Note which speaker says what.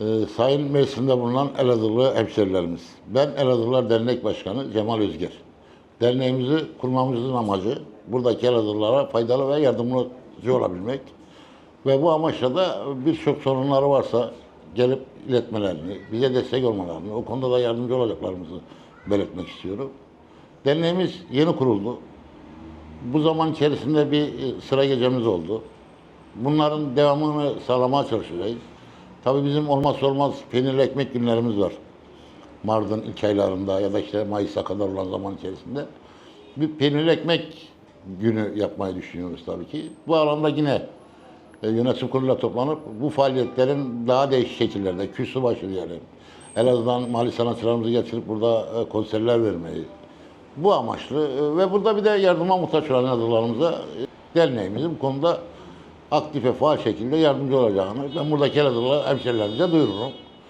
Speaker 1: Ee, sayın meclisinde bulunan Elazığlı hemşerilerimiz. Ben Elazığlılar Dernek Başkanı Cemal Özger. Derneğimizi kurmamızın amacı buradaki Elazığlılara faydalı ve yardımcı olabilmek. Ve bu amaçla da birçok sorunları varsa gelip iletmelerini, bize destek olmalarını, o konuda da yardımcı olacaklarımızı belirtmek istiyorum. Derneğimiz yeni kuruldu. Bu zaman içerisinde bir e, sıra gecemiz oldu. Bunların devamını sağlamaya çalışacağız. Tabii bizim olmazsa olmaz peynirli ekmek günlerimiz var. Mardın ilk aylarında ya da işte Mayıs'a kadar olan zaman içerisinde. Bir peynirli ekmek günü yapmayı düşünüyoruz tabii ki. Bu alanda yine e, yönetim kuruluyla toplanıp bu faaliyetlerin daha değişik şekillerde, küsü başı diyelim. Elazığ'dan mali sanatçılarımızı getirip burada e, konserler vermeyi. Bu amaçlı e, ve burada bir de yardıma muhtaç olan Elazığlarımıza e, derneğimizin bu konuda aktif ve faal şekilde yardımcı olacağını ben buradaki Elazığlı hemşerilerimize duyururum.